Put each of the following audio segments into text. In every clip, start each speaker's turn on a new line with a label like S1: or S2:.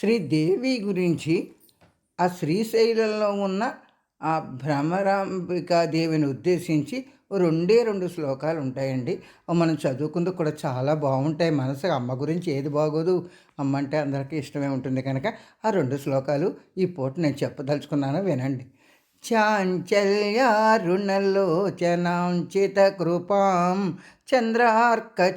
S1: శ్రీదేవి గురించి ఆ శ్రీశైలంలో ఉన్న ఆ భ్రమరాంబికాదేవిని ఉద్దేశించి రెండే రెండు శ్లోకాలు ఉంటాయండి. మనం చదువుకుందుకు కూడా చాలా బాగుంటాయి. మనసు అమ్మ గురించి ఏది బాగోదు. అమ్మ అంటే అందరికీ ఇష్టమే ఉంటుంది కనుక ఆ రెండు శ్లోకాలు ఈ పూట నేను చెప్పదలుచుకున్నాను వినండి. చాంచల్యారుణలోచనాంచిత కృపాం చంద్రార్క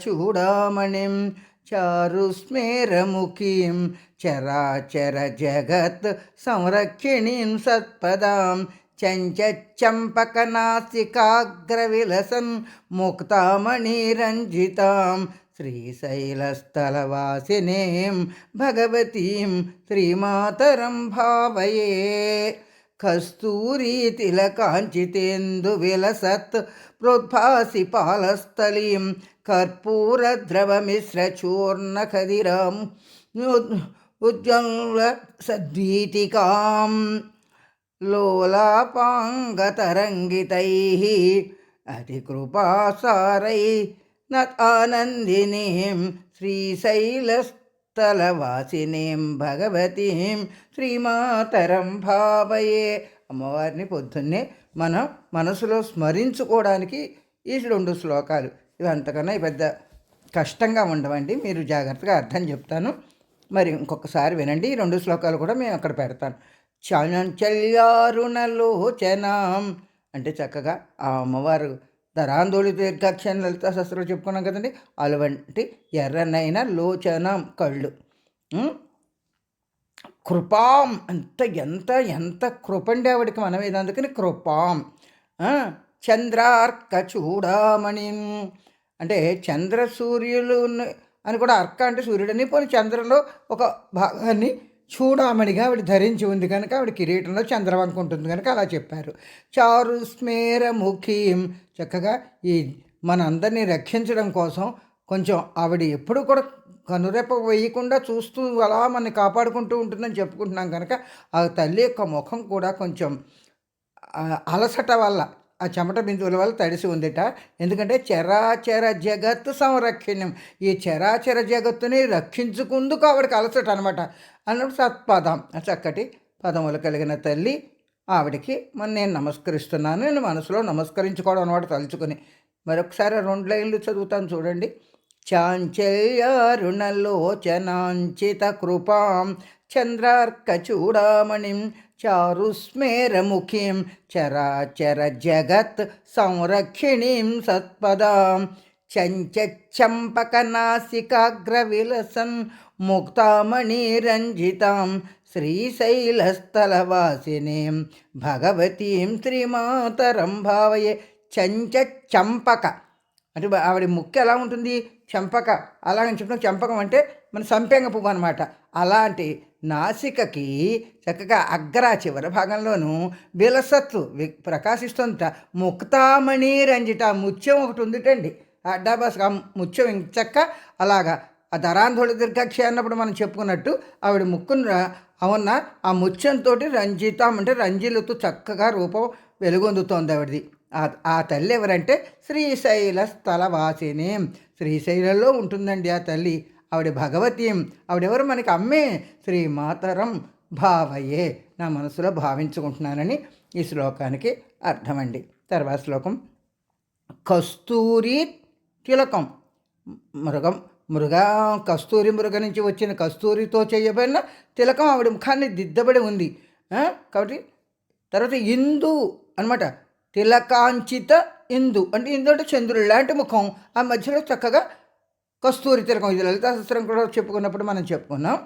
S1: చూడామణిం చారుస్మేరముఖీం చరాచర జగత్ సంరక్షిణీం సత్పదాం చంచంపకనాసికాగ్రవిలసన్ ముక్తామణిరంజితాం శ్రీశైలస్థలవాసినీం భగవతీం శ్రీమాతరం భావయే కస్తూరీ తిలకాంచితేందు విలసత్ ప్రోద్భాసి పాలస్థలీం కర్పూరద్రవమిశ్రచూర్ణఖదిరాం ఉజ్వల సద్వీటికాం లోలాపాంగతరంగితైः అతికృపాసారై నతానందినీం తలవాసినేం భగవతీం శ్రీమాతరం భావయే. అమ్మవారిని పొద్దున్నే మనం మనసులో స్మరించుకోవడానికి ఈ రెండు శ్లోకాలు. ఇవి అంతకన్నా పెద్ద కష్టంగా ఉండవండి. మీరు జాగ్రత్తగా అర్థం చెప్తాను. మరి ఇంకొకసారి వినండి. ఈ రెండు శ్లోకాలు కూడా మేము అక్కడ పెడతాను. చాంచల్యారుణలోచనాం. అంటే చక్కగా ఆ అమ్మవారు ధరాందోళి దీర్ఘాక్షణ లలిత శస్త్రాలు చెప్పుకున్నాం కదండి. అటువంటి ఎర్రనైన లోచనం కళ్ళు. కృపాం. అంత ఎంత ఎంత కృపండి ఆవిడకి మనం అందుకని కృపాం. చంద్రార్క చూడామణి. అంటే చంద్ర సూర్యులు అని కూడా అర్క అంటే సూర్యుడని పోనీ చంద్రలో ఒక భాగాన్ని చూడామణిగా ఆవిడ ధరించి ఉంది కనుక ఆవిడ కిరీటంలో చంద్రవంక ఉంటుంది కనుక అలా చెప్పారు. చారు స్మేరముఖీం. చక్కగా ఈ మనందరినీ రక్షించడం కోసం కొంచెం ఆవిడ ఎప్పుడు కూడా కనురెప్ప వేయకుండా చూస్తూ అలా మనని కాపాడుకుంటూ ఉంటుందని చెప్పుకుంటున్నాం కనుక ఆ తల్లి యొక్క ముఖం కూడా కొంచెం అలసట వల్ల ఆ చెమట బిందువుల వల్ల తడిసి ఉందిట. ఎందుకంటే చరాచర జగత్ సంరక్షణం. ఈ చరాచర జగత్తుని రక్షించుకుందుకు ఆవిడకి అలసట అనమాట అన్నప్పుడు సత్పదం చక్కటి పదములు కలిగిన తల్లి ఆవిడకి మన నేను నమస్కరిస్తున్నాను. నేను మనసులో నమస్కరించుకోవడం అనమాట తలుచుకుని. మరొకసారి రెండు లైన్లు చదువుతాను చూడండి. చాంచల్యారుణలోచనాంచిత కృపాం చంద్రార్కచూడామణిం చారుస్మేరముఖీం చరాచర జగత్ సంరక్షిణీం సత్పదాం. చంచంపకనాసికాగ్రవిలసన్ ముక్తామణిరంజితాం శ్రీశైలస్థలవాసినీం భగవతీం శ్రీమాతరం భావయే. చంచంపక అంటే ఆవిడ ముక్కు ఎలా ఉంటుంది? చంపక. అలాగని చెప్పిన చంపకం అంటే మన సంపెంగ పువ్వు అనమాట అలాంటి నాసికకి చక్కగా అగ్ర చివరి భాగంలోనూ విలసత్తు వి- ముక్తామణి రంజిత ముత్యం ఒకటి ఉందిటండి. అడ్డాబాస్ ఆ ముత్యం ఇంచక్క అలాగా ఆ ధరాంధోళి దీర్ఘాక్షి అన్నప్పుడు మనం చెప్పుకున్నట్టు ఆవిడ ముక్కును ర- అవున్న ఆ ముత్యంతో రంజితం అంటే రంజిలుతూ చక్కగా రూపం వెలుగొందుతోంది ఆవిడది. ఆ ఆ తల్లి ఎవరంటే శ్రీశైల స్థలవాసిని. శ్రీశైలంలో ఉంటుందండి ఆ తల్లి. ఆవిడ భగవతి. ఆవిడెవరు? మనకి అమ్మే. శ్రీమాతరం భావయే. నా మనసులో భావించుకుంటున్నానని ఈ శ్లోకానికి అర్థమండి. తర్వాత శ్లోకం. కస్తూరి తిలకం. మృగం. మృగ కస్తూరి మృగ నుంచి వచ్చిన కస్తూరితో చేయబడిన తిలకం ఆవిడ ముఖాన్ని దిద్దబడి ఉంది. కాబట్టి తర్వాత ఇందు అనమాట తిలకాంచిత ఇందు. అంటే ఇందు అంటే చంద్రుడు లాంటి ముఖం. ఆ మధ్యలో చక్కగా కస్తూరి తిలకం. ఇది లలితా సహస్రం కూడా చెప్పుకున్నప్పుడు మనం చెప్పుకున్నాం.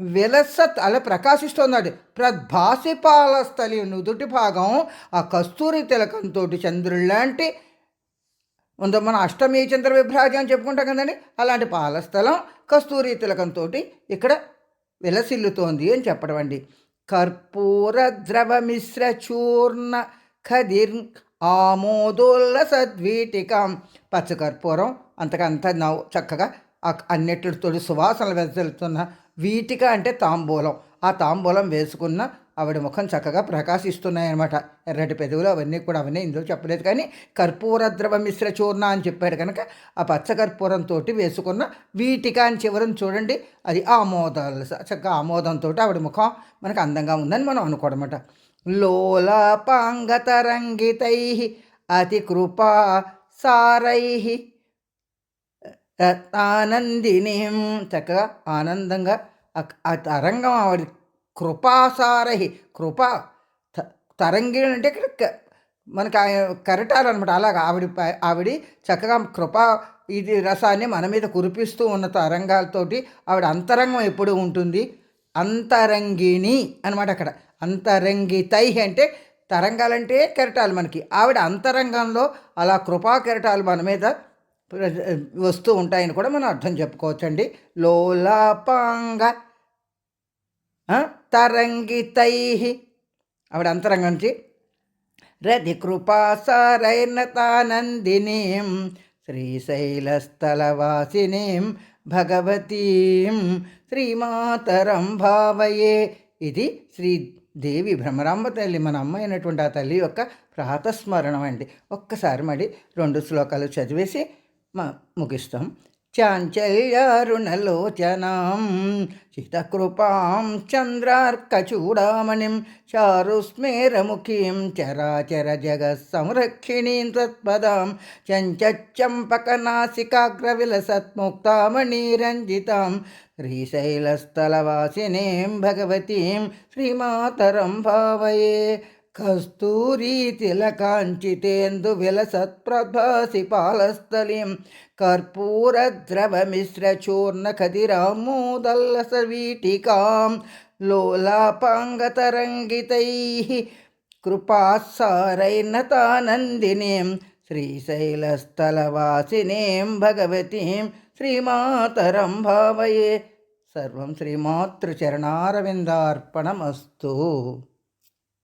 S1: విలసత్ అలా ప్రకాశిస్తోంది ప్రద్భాసిపాల స్థలి నుదుటి భాగం ఆ కస్తూరి తిలకంతో చంద్రుడు లాంటి ఉందో మన అష్టమి చంద్ర విభ్రాజం అని చెప్పుకుంటాం కదండి. అలాంటి పాలస్థలం కస్తూరి తిలకంతో ఇక్కడ విలసిల్లుతోంది అని చెప్పడం అండి. కర్పూర ద్రవ మిశ్ర చూర్ణ ఖదిర్ ఆమోదోల్ల సద్వీటికం. పచ్చకర్పూరం అంతకంత నవ్వు చక్కగా ఆ- అన్నిటితో సువాసనలు వెదజల్లుతున్న వీటిక అంటే తాంబూలం. ఆ తాంబూలం వేసుకున్న ఆవిడ ముఖం చక్కగా ప్రకాశిస్తున్నాయి అనమాట ఎర్రటి పెదవులు అవన్నీ కూడా అవన్నీ ఇందులో చెప్పలేదు. కానీ కర్పూర ద్రవ మిశ్ర చూర్ణ అని చెప్పాడు కనుక ఆ పచ్చ కర్పూరంతో వేసుకున్న వీటిక అని చివరని చూడండి. అది ఆమోదాలు చక్కగా ఆమోదంతో ఆవిడ ముఖం మనకు అందంగా ఉందని మనం అనుకోవడమాట. లోలపాంగతరంగితై అతి కృపా సారై ఆనందినీం చక్కగా ఆనందంగా ఆ తరంగం ఆవిడ కృపాసారహి కృప తరంగి అంటే ఇక్కడ మనకి కరటాలు అనమాట అలాగా ఆవిడ ఆవిడ చక్కగా కృప ఇది రసాన్ని మన మీద కురిపిస్తూ ఉన్న తరంగాలతోటి ఆవిడ అంతరంగం ఎప్పుడు ఉంటుంది. అంతరంగిణి అనమాట అక్కడ. అంతరంగితై అంటే తరంగాలంటే కెరటాలు మనకి. ఆవిడ అంతరంగంలో అలా కృపా కెరటాలు మన మీద వస్తూ ఉంటాయని కూడా మనం అర్థం చెప్పుకోవచ్చండి. లోలాపాంగ తరంగితై. ఆవిడ అంతరంగం నుంచి రతి కృపాసారైనతానందినీం శ్రీశైలస్థలవాసినీం భగవతీం శ్రీమాతరం భావయే ఇది శ్రీ దేవి భ్రమరాంబ తల్లి మన అమ్మ అయినటువంటి ఆ తల్లి యొక్క ప్రాతస్మరణం అండి. ఒక్కసారి మళ్ళీ రెండు శ్లోకాలు చదివేసి మా ముగిస్తాం. చాంచల్యారుణలోచనాం చితకృపాం చంద్రార్కచూడామణిం చారుస్మేరముఖీం చరాచర జగత్సంరక్షిణీం తత్పదాం చంచచ్చంపకనాసికాగ్రవిలసత్ముక్తామణిరంజితాం శ్రీశైలస్థలవాసినీం భగవతీం శ్రీమాతరం భావయే కస్తూరీతిలకాంచితేందు విలసత్ప్రభాసి పాలస్థలిం కర్పూరద్రవమిశ్రచూర్ణకదిరామోదల్లసవీటికాం లోలాపాంగతరంగితైः కృపాసారైనతానందినీం శ్రీశైలస్థలవాసినీం భగవతీం శ్రీమాతరం భావయే. సర్వం శ్రీమాతృచరణారవిందార్పణమస్తు